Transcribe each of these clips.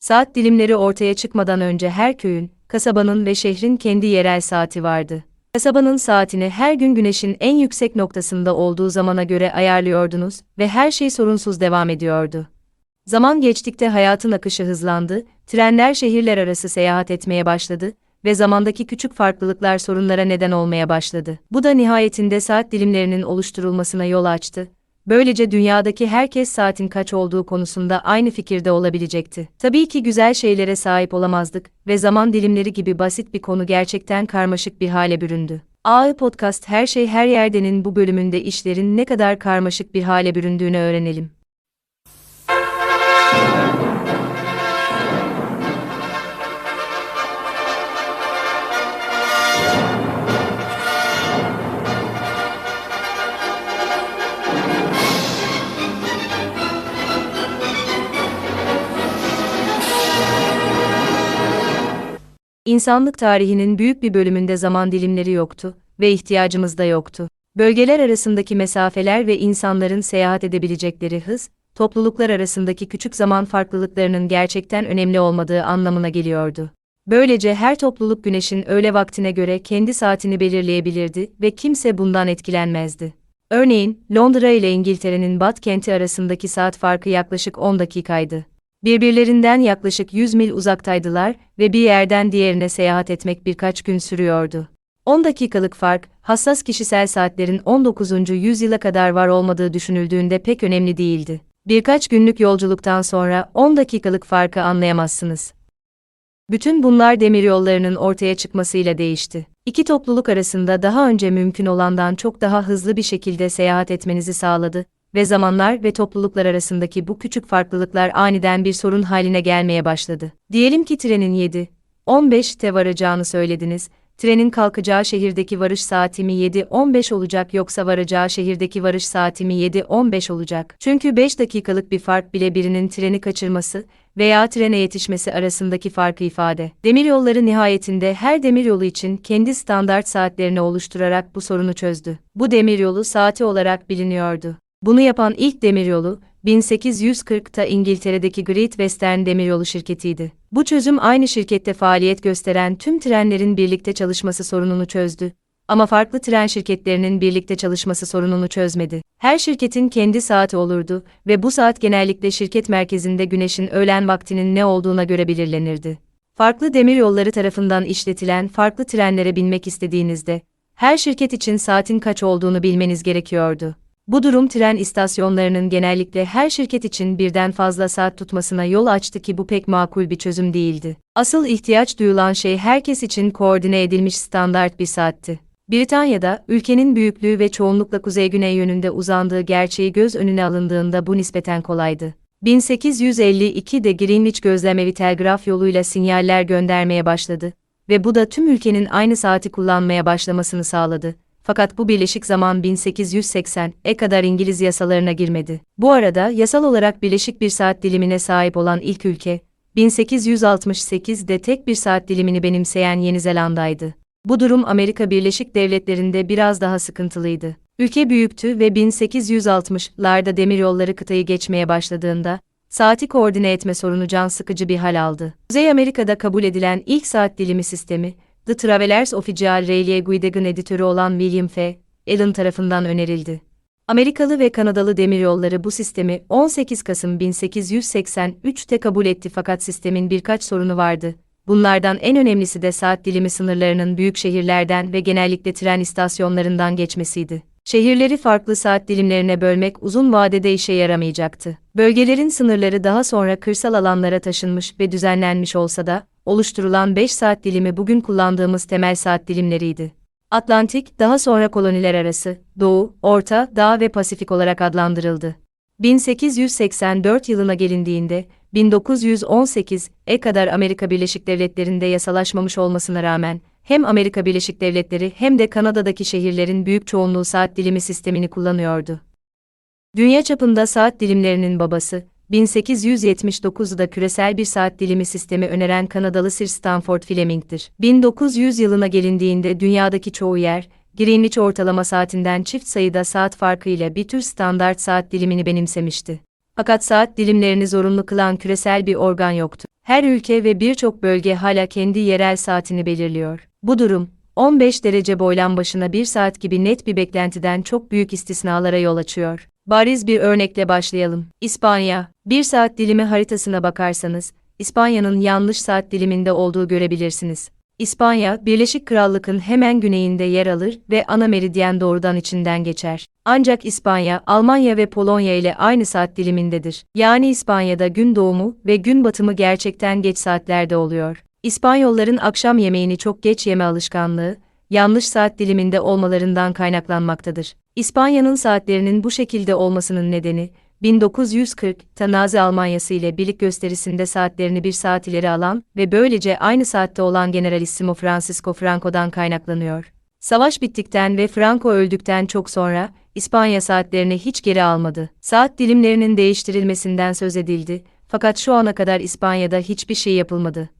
Saat dilimleri ortaya çıkmadan önce her köyün, kasabanın ve şehrin kendi yerel saati vardı. Kasabanın saatini her gün güneşin en yüksek noktasında olduğu zamana göre ayarlıyordunuz ve her şey sorunsuz devam ediyordu. Zaman geçtikçe hayatın akışı hızlandı, trenler şehirler arası seyahat etmeye başladı ve zamandaki küçük farklılıklar sorunlara neden olmaya başladı. Bu da nihayetinde saat dilimlerinin oluşturulmasına yol açtı. Böylece dünyadaki herkes saatin kaç olduğu konusunda aynı fikirde olabilecekti. Tabii ki güzel şeylere sahip olamazdık ve zaman dilimleri gibi basit bir konu gerçekten karmaşık bir hale büründü. AI Podcast Her Şey Her Yerde'nin bu bölümünde işlerin ne kadar karmaşık bir hale büründüğünü öğrenelim. İnsanlık tarihinin büyük bir bölümünde zaman dilimleri yoktu ve ihtiyacımız da yoktu. Bölgeler arasındaki mesafeler ve insanların seyahat edebilecekleri hız, topluluklar arasındaki küçük zaman farklılıklarının gerçekten önemli olmadığı anlamına geliyordu. Böylece her topluluk güneşin öğle vaktine göre kendi saatini belirleyebilirdi ve kimse bundan etkilenmezdi. Örneğin, Londra ile İngiltere'nin Bat kenti arasındaki saat farkı yaklaşık 10 dakikaydı. Birbirlerinden yaklaşık 100 mil uzaktaydılar ve bir yerden diğerine seyahat etmek birkaç gün sürüyordu. 10 dakikalık fark, hassas kişisel saatlerin 19. yüzyıla kadar var olmadığı düşünüldüğünde pek önemli değildi. Birkaç günlük yolculuktan sonra 10 dakikalık farkı anlayamazsınız. Bütün bunlar demiryollarının ortaya çıkmasıyla değişti. İki topluluk arasında daha önce mümkün olandan çok daha hızlı bir şekilde seyahat etmenizi sağladı ve zamanlar ve topluluklar arasındaki bu küçük farklılıklar aniden bir sorun haline gelmeye başladı. Diyelim ki trenin 7, 15'te varacağını söylediniz, trenin kalkacağı şehirdeki varış saati mi 7.15 olacak yoksa varacağı şehirdeki varış saati mi 7.15 olacak? Çünkü 5 dakikalık bir fark bile birinin treni kaçırması veya trene yetişmesi arasındaki farkı ifade. Demiryolları nihayetinde her demiryolu için kendi standart saatlerini oluşturarak bu sorunu çözdü. Bu demiryolu saati olarak biliniyordu. Bunu yapan ilk demiryolu, 1840'ta İngiltere'deki Great Western Demiryolu şirketiydi. Bu çözüm aynı şirkette faaliyet gösteren tüm trenlerin birlikte çalışması sorununu çözdü. Ama farklı tren şirketlerinin birlikte çalışması sorununu çözmedi. Her şirketin kendi saati olurdu ve bu saat genellikle şirket merkezinde güneşin öğlen vaktinin ne olduğuna göre belirlenirdi. Farklı demiryolları tarafından işletilen farklı trenlere binmek istediğinizde, her şirket için saatin kaç olduğunu bilmeniz gerekiyordu. Bu durum tren istasyonlarının genellikle her şirket için birden fazla saat tutmasına yol açtı ki bu pek makul bir çözüm değildi. Asıl ihtiyaç duyulan şey herkes için koordine edilmiş standart bir saatti. Britanya'da, ülkenin büyüklüğü ve çoğunlukla kuzey-güney yönünde uzandığı gerçeği göz önüne alındığında bu nispeten kolaydı. 1852'de Greenwich gözlemevi telgraf yoluyla sinyaller göndermeye başladı ve bu da tüm ülkenin aynı saati kullanmaya başlamasını sağladı fakat bu birleşik zaman 1880'e kadar İngiliz yasalarına girmedi. Bu arada yasal olarak birleşik bir saat dilimine sahip olan ilk ülke, 1868'de tek bir saat dilimini benimseyen Yeni Zelanda'ydı. Bu durum Amerika Birleşik Devletleri'nde biraz daha sıkıntılıydı. Ülke büyüktü ve 1860'larda demiryolları kıtayı geçmeye başladığında, saati koordine etme sorunu can sıkıcı bir hal aldı. Kuzey Amerika'da kabul edilen ilk saat dilimi sistemi, The Travelers Official Railway Guide'ın editörü olan William F. Allen tarafından önerildi. Amerikalı ve Kanadalı demiryolları bu sistemi 18 Kasım 1883'te kabul etti fakat sistemin birkaç sorunu vardı. Bunlardan en önemlisi de saat dilimi sınırlarının büyük şehirlerden ve genellikle tren istasyonlarından geçmesiydi. Şehirleri farklı saat dilimlerine bölmek uzun vadede işe yaramayacaktı. Bölgelerin sınırları daha sonra kırsal alanlara taşınmış ve düzenlenmiş olsa da, oluşturulan 5 saat dilimi bugün kullandığımız temel saat dilimleriydi. Atlantik, daha sonra koloniler arası, Doğu, Orta, Dağ ve Pasifik olarak adlandırıldı. 1884 yılına gelindiğinde, 1918'e kadar Amerika Birleşik Devletleri'nde yasalaşmamış olmasına rağmen, hem Amerika Birleşik Devletleri hem de Kanada'daki şehirlerin büyük çoğunluğu saat dilimi sistemini kullanıyordu. Dünya çapında saat dilimlerinin babası, 1879'da küresel bir saat dilimi sistemi öneren Kanadalı Sir Stanford Fleming'dir. 1900 yılına gelindiğinde dünyadaki çoğu yer, Greenwich ortalama saatinden çift sayıda saat farkıyla bir tür standart saat dilimini benimsemişti. Fakat saat dilimlerini zorunlu kılan küresel bir organ yoktu. Her ülke ve birçok bölge hala kendi yerel saatini belirliyor. Bu durum, 15 derece boylan başına 1 saat gibi net bir beklentiden çok büyük istisnalara yol açıyor. Bariz bir örnekle başlayalım. İspanya, 1 saat dilimi haritasına bakarsanız, İspanya'nın yanlış saat diliminde olduğu görebilirsiniz. İspanya, Birleşik Krallık'ın hemen güneyinde yer alır ve ana meridyen doğrudan içinden geçer. Ancak İspanya, Almanya ve Polonya ile aynı saat dilimindedir. Yani İspanya'da gün doğumu ve gün batımı gerçekten geç saatlerde oluyor. İspanyolların akşam yemeğini çok geç yeme alışkanlığı, yanlış saat diliminde olmalarından kaynaklanmaktadır. İspanya'nın saatlerinin bu şekilde olmasının nedeni, 1940'ta Nazi Almanyası ile birlik gösterisinde saatlerini bir saat ileri alan ve böylece aynı saatte olan Generalissimo Francisco Franco'dan kaynaklanıyor. Savaş bittikten ve Franco öldükten çok sonra, İspanya saatlerini hiç geri almadı. Saat dilimlerinin değiştirilmesinden söz edildi, fakat şu ana kadar İspanya'da hiçbir şey yapılmadı.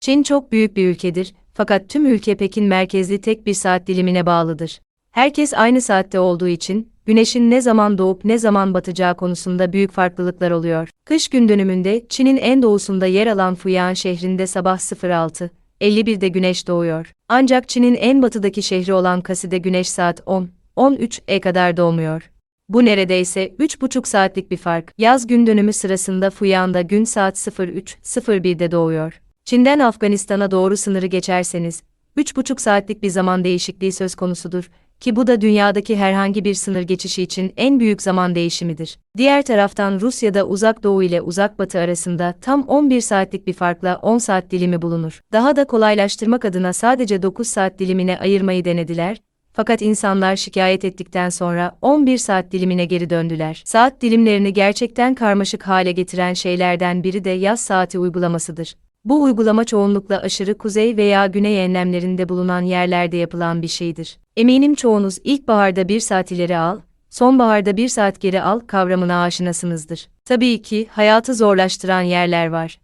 Çin çok büyük bir ülkedir, fakat tüm ülke Pekin merkezli tek bir saat dilimine bağlıdır. Herkes aynı saatte olduğu için, güneşin ne zaman doğup ne zaman batacağı konusunda büyük farklılıklar oluyor. Kış gün dönümünde Çin'in en doğusunda yer alan Fuyan şehrinde sabah 06, 51'de güneş doğuyor. Ancak Çin'in en batıdaki şehri olan Kasi'de güneş saat 10, 13'e kadar doğmuyor. Bu neredeyse 3,5 saatlik bir fark. Yaz gün dönümü sırasında Fuyan'da gün saat 03.01'de doğuyor. Çin'den Afganistan'a doğru sınırı geçerseniz, 3,5 saatlik bir zaman değişikliği söz konusudur ki bu da dünyadaki herhangi bir sınır geçişi için en büyük zaman değişimidir. Diğer taraftan Rusya'da uzak doğu ile uzak batı arasında tam 11 saatlik bir farkla 10 saat dilimi bulunur. Daha da kolaylaştırmak adına sadece 9 saat dilimine ayırmayı denediler, fakat insanlar şikayet ettikten sonra 11 saat dilimine geri döndüler. Saat dilimlerini gerçekten karmaşık hale getiren şeylerden biri de yaz saati uygulamasıdır. Bu uygulama çoğunlukla aşırı kuzey veya güney enlemlerinde bulunan yerlerde yapılan bir şeydir. Eminim çoğunuz ilkbaharda bir saat ileri al, sonbaharda bir saat geri al kavramına aşinasınızdır. Tabii ki hayatı zorlaştıran yerler var.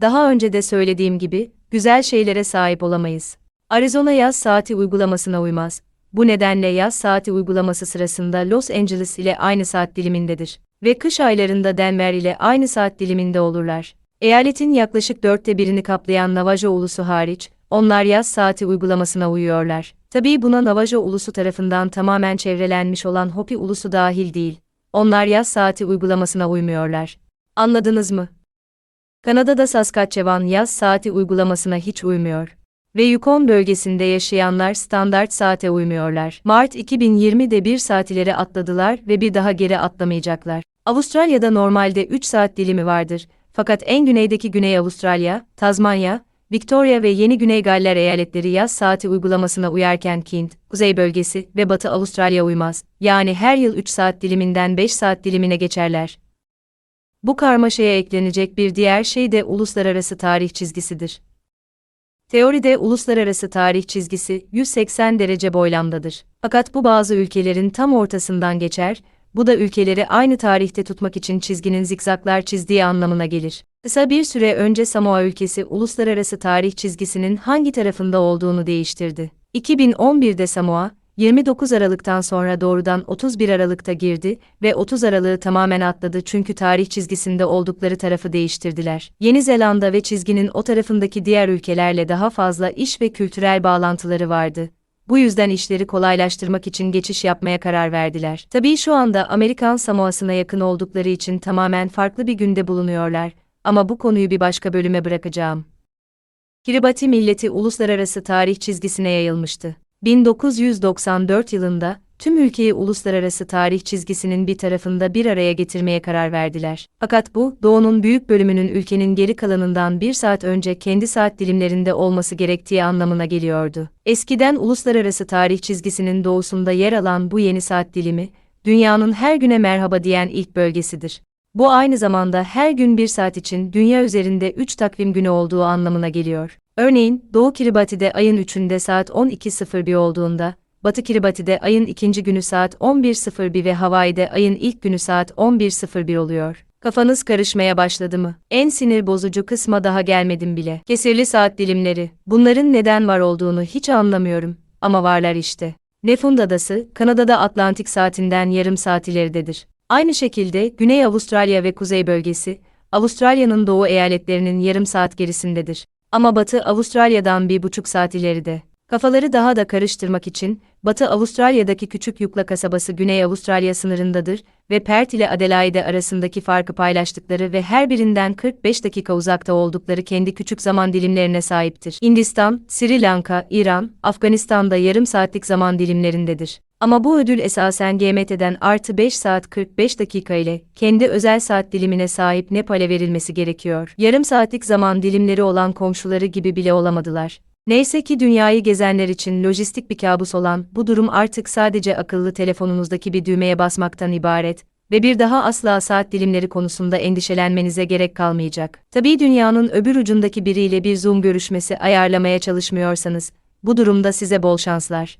Daha önce de söylediğim gibi, güzel şeylere sahip olamayız. Arizona yaz saati uygulamasına uymaz. Bu nedenle yaz saati uygulaması sırasında Los Angeles ile aynı saat dilimindedir ve kış aylarında Denver ile aynı saat diliminde olurlar. Eyaletin yaklaşık dörtte birini kaplayan Navajo ulusu hariç, onlar yaz saati uygulamasına uyuyorlar. Tabii buna Navajo ulusu tarafından tamamen çevrelenmiş olan Hopi ulusu dahil değil. Onlar yaz saati uygulamasına uymuyorlar. Anladınız mı? Kanada'da Saskatchewan yaz saati uygulamasına hiç uymuyor. Ve Yukon bölgesinde yaşayanlar standart saate uymuyorlar. Mart 2020'de bir saat ileri atladılar ve bir daha geri atlamayacaklar. Avustralya'da normalde 3 saat dilimi vardır fakat en güneydeki Güney Avustralya, Tazmanya, Victoria ve Yeni Güney Galler eyaletleri yaz saati uygulamasına uyarken Kent, Kuzey bölgesi ve Batı Avustralya uymaz. Yani her yıl 3 saat diliminden 5 saat dilimine geçerler. Bu karmaşaya eklenecek bir diğer şey de uluslararası tarih çizgisidir. Teoride uluslararası tarih çizgisi 180 derece boylamdadır. Fakat bu bazı ülkelerin tam ortasından geçer bu da ülkeleri aynı tarihte tutmak için çizginin zikzaklar çizdiği anlamına gelir. Kısa bir süre önce Samoa ülkesi uluslararası tarih çizgisinin hangi tarafında olduğunu değiştirdi. 2011'de Samoa, 29 Aralık'tan sonra doğrudan 31 Aralık'ta girdi ve 30 Aralık'ı tamamen atladı çünkü tarih çizgisinde oldukları tarafı değiştirdiler. Yeni Zelanda ve çizginin o tarafındaki diğer ülkelerle daha fazla iş ve kültürel bağlantıları vardı. Bu yüzden işleri kolaylaştırmak için geçiş yapmaya karar verdiler. Tabii şu anda Amerikan Samoa'sına yakın oldukları için tamamen farklı bir günde bulunuyorlar ama bu konuyu bir başka bölüme bırakacağım. Kiribati milleti uluslararası tarih çizgisine yayılmıştı. 1994 yılında tüm ülkeyi uluslararası tarih çizgisinin bir tarafında bir araya getirmeye karar verdiler. Fakat bu, doğunun büyük bölümünün ülkenin geri kalanından bir saat önce kendi saat dilimlerinde olması gerektiği anlamına geliyordu. Eskiden uluslararası tarih çizgisinin doğusunda yer alan bu yeni saat dilimi, dünyanın her güne merhaba diyen ilk bölgesidir. Bu aynı zamanda her gün bir saat için dünya üzerinde 3 takvim günü olduğu anlamına geliyor. Örneğin, Doğu Kiribati'de ayın 3'ünde saat 12.01 olduğunda, Batı Kiribati'de ayın ikinci günü saat 11.01 ve Hawaii'de ayın ilk günü saat 11.01 oluyor. Kafanız karışmaya başladı mı? En sinir bozucu kısma daha gelmedim bile. Kesirli saat dilimleri. Bunların neden var olduğunu hiç anlamıyorum. Ama varlar işte. Nefund Adası, Kanada'da Atlantik saatinden yarım saat ileridedir. Aynı şekilde Güney Avustralya ve Kuzey bölgesi, Avustralya'nın doğu eyaletlerinin yarım saat gerisindedir. Ama Batı Avustralya'dan bir buçuk saat ileride. Kafaları daha da karıştırmak için, Batı Avustralya'daki küçük Yukla kasabası Güney Avustralya sınırındadır ve Perth ile Adelaide arasındaki farkı paylaştıkları ve her birinden 45 dakika uzakta oldukları kendi küçük zaman dilimlerine sahiptir. Hindistan, Sri Lanka, İran, Afganistan'da yarım saatlik zaman dilimlerindedir. Ama bu ödül esasen GMT'den artı 5 saat 45 dakika ile kendi özel saat dilimine sahip Nepal'e verilmesi gerekiyor. Yarım saatlik zaman dilimleri olan komşuları gibi bile olamadılar. Neyse ki dünyayı gezenler için lojistik bir kabus olan bu durum artık sadece akıllı telefonunuzdaki bir düğmeye basmaktan ibaret ve bir daha asla saat dilimleri konusunda endişelenmenize gerek kalmayacak. Tabii dünyanın öbür ucundaki biriyle bir Zoom görüşmesi ayarlamaya çalışmıyorsanız, bu durumda size bol şanslar.